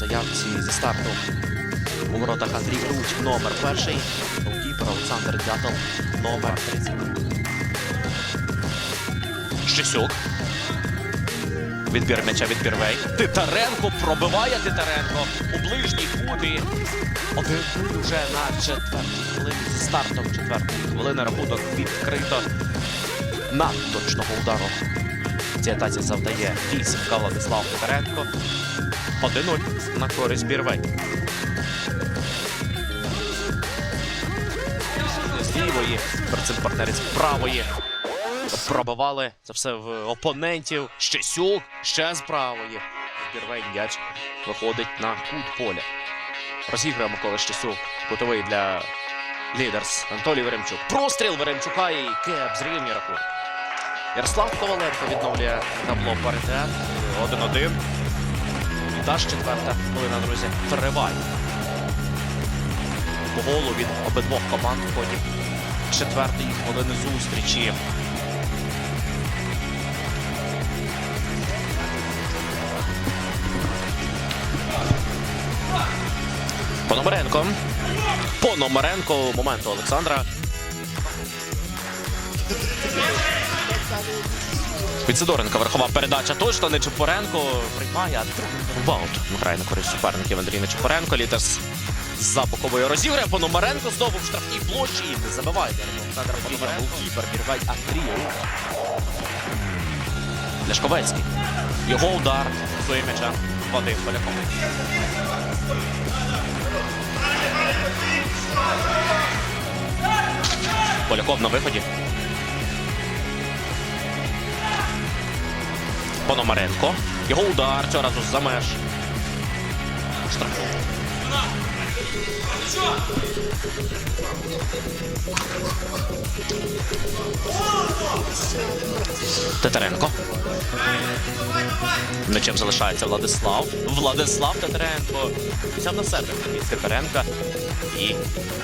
позиції зі старту. У воротах Андрій Круть, номер перший. Голкіпер Олександр Дятел, номер 30. Щесюк. Відбір м'яча від Бірвей. Титаренко пробиває Титаренко у ближній кут і один вже на четвертій хвилині. Стартом четвертої хвилини рахунок відкрито. Надточного удару. Цій атаці завдає вісімка Владислав Титаренко. 1-0 на користь Бірвей. З лівої, перед з правої. Пробивали це все в опонентів. Щесюк ще з правої. Бірвей м'яч виходить на кут поля. Розіграє Микола Щесюк. Кутовий для лідерс Анатолій Веремчук. Простріл Веремчука і кеп зрівнює рахунок. Ярослав Коваленко відновлює табло паритет. 1-1. Та ж четверта хвилина, друзі, триває. По голу від обидвох команд в ході четвертої хвилини зустрічі. Пономаренко. Пономаренко моменту Олександра. Від Сидоренка верхова передача точно Нечипоренко приймає, а другий рибаут грає на користь суперників Андрій Нечипоренко. Літерс за бокової розіграє. Пономаренко знову в штрафній площі і не забиває. Олександр Пономаренко. Кіпер бірвать Андрій. Ляшковецький. Його удар своє м'яча. Вадим Поляков. Поляков на виході. Пономаренко. Його удар цього разу за меж. Штрафний. Титаренко. М'ячем залишається Владислав. Владислав Титаренко. Взяв на себе від Титаренка і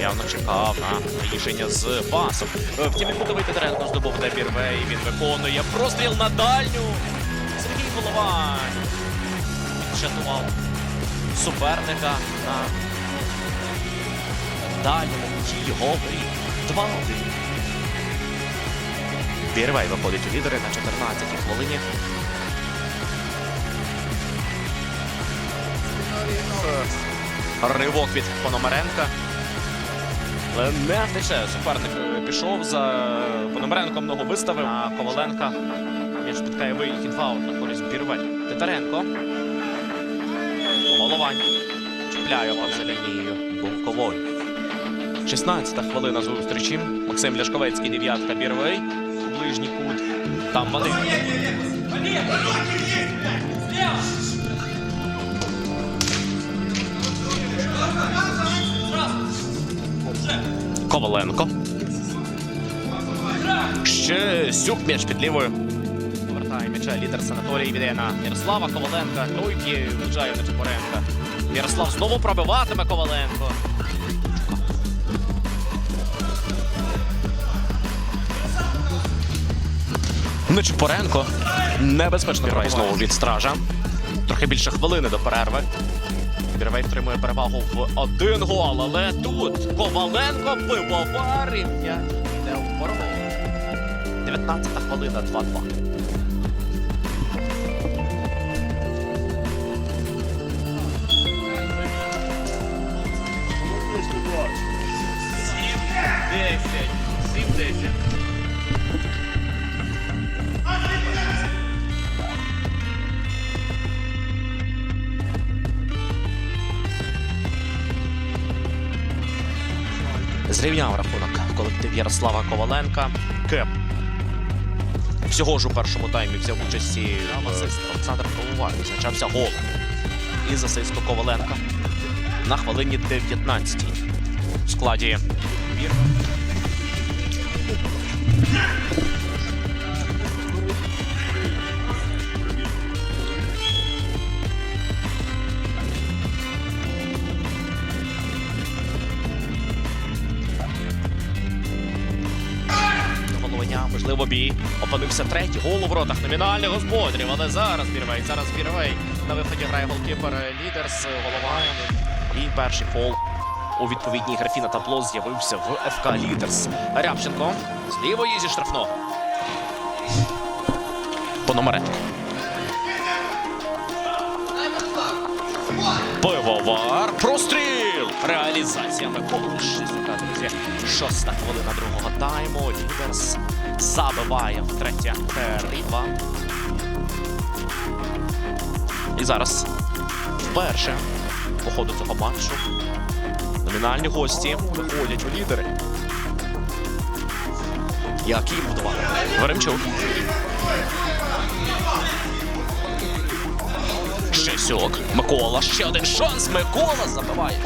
явно чекав на рішення з пасом. Е, Втім, кутовий Титаренко здобув де Бірвей. Він виконує простріл на дальню. Головань відчатував суперника на дальньому куті його 2-1. Бірвей виходить у лідери на 14-й хвилині. Ривок від Пономаренка. Не. Суперник пішов за Пономаренком ногу виставив. А Коваленка між підкає вихід фаут на користь Бірвей. Титаренко. Головань. Чіпляє за лінією Бунковою. 16-та хвилина зустрічі. Максим Ляшковецький, дев'ятка Бірвей. Ближній кут. Там Вадим. Коваленко. Ще сюк м'яч під лівою. Повертає м'яча лідер санаторії віддає на Ярослава Коваленка. Той б'є виїжджає на Чепоренка. Ярослав знову пробиватиме Коваленко. Нечипоренко. Небезпечно Бірвей знову від стража. Трохи більше хвилини до перерви. Бірвей втримує перевагу в один гол, але тут Коваленко пивовар і м'яч в порву. 19 хвилина 2-2. Ярослава Коваленка. Кеп. Всього ж у першому таймі взяв участі асист Олександр Кровувар. Визначався гол із асисту Коваленка на хвилині 19 в складі Бій. Опинився третій. Гол у воротах номінальних господарів. Але зараз Бірвей, зараз Бірвей. На виході грає голкіпер Лідерс, голова. І перший фол у відповідній графі на табло з'явився в ФК Лідерс. Рябченко з лівої зі штрафного. Пономаренко. Пивовар. Простріл. Реалізація Миколи Шестюка, друзі. Шоста хвилина другого тайму. Лідерс забиває втретє. 3-2. І зараз вперше по ходу цього матчу номінальні гості виходять у лідери. Як їм будувати? Веремчук. Щесюк. Микола. Ще один шанс. Микола забиває.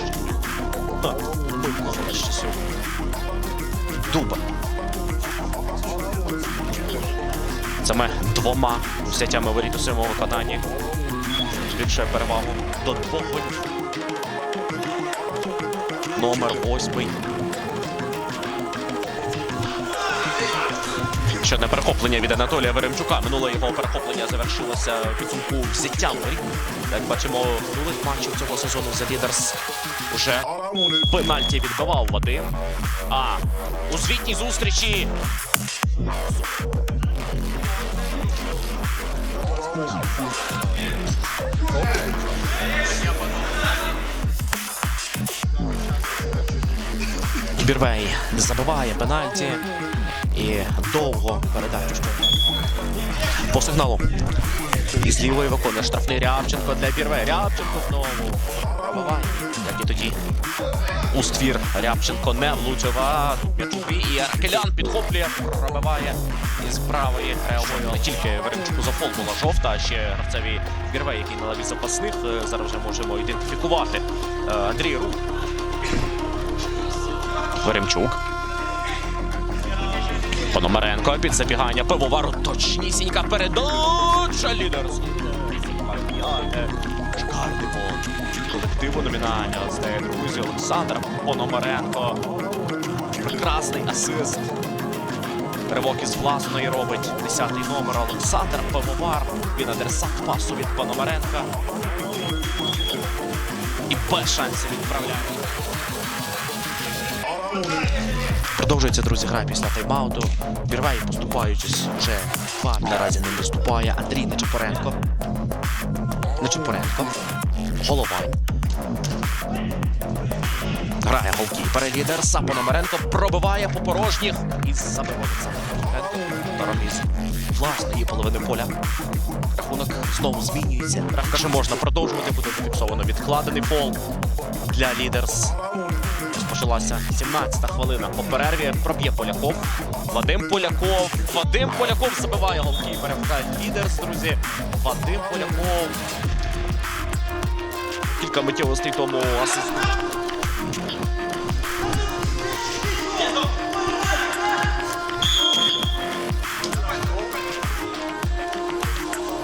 Дуба. Це ми двома взяттями воріт у своєму виконанні. Збільшує перевагу до двох голів. Номер восьмий. Ще одне перехоплення від Анатолія Веремчука. Минуле його перехоплення завершилося підсумку взяття воріт. Як бачимо, минулих матчів цього сезону за Лідерс уже пенальті відбивав Вадим. А у звітній зустрічі Бірвей забиває пенальті і довго передачу. По сигналу. І з лівої виконує штрафний Рябченко для Бірвей. Рябченко знову пробиває. Як і тоді. У ствір Рябченко не влучив, і Аркелян підхоплює, пробиває із правої краєвої. Не тільки Веремчуку за фол була жовта, а ще гравцеві Бірвей, який на лаві запасних. Зараз вже можемо ідентифікувати. Е, Андрій Рух. Веремчук. Пономаренко під забігання пивовару. Точнісінька передача. Лідер. Шикарний гол колективу номінального. Це друзі Олександр Пономаренко. Прекрасний асист. Ривок із власної робить 10-й номер Олександр Пивовар. Він адресат пасу від Пономаренка. І без шансів відправляє. Продовжується, друзі, гра після тайм-ауту. Бірвей, поступаючись, вже два наразі не виступає. Андрій Нечапоренко. Нечапоренко. Головань. Грає голкіпер. Лідер Сапономаренко пробиває по порожніх і забиває Сапономаренко. Ударом власної половини поля. Рахунок знову змінюється. Ще можна продовжувати. Буде зафіксовано відкладений фол для лідерс. Розпочалася 17-та хвилина по перерві. Проб'є Поляков. Вадим Поляков. Вадим Поляков забиває голки. Перемагає лідерс, друзі. Вадим Поляков. Кілька миттєвостей тому асист.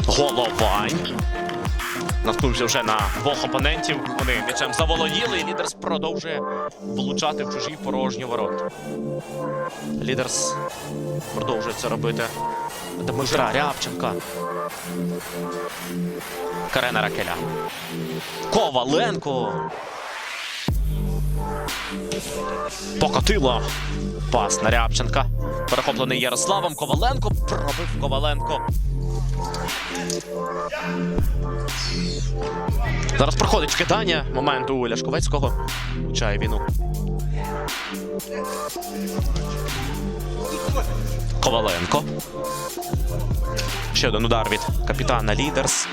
Головань. Наткнувся вже на двох опонентів. Вони м'ячем заволоділи, і Лідерс продовжує влучати в чужі порожні ворота. Лідерс продовжує це робити. Дмитра Рябченка. Карена Ракеля. Коваленко. Покотило. Пас на Рябченка. Перехоплений Ярославом. Коваленко. Пробив Коваленко. Зараз проходить кидання. Момент у Ляшковецького. Влучає віну. Коваленко. Ще один удар від капітана Лідерс.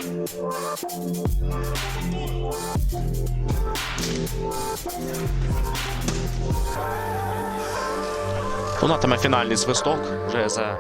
Лунатиме фінальний свисток вже за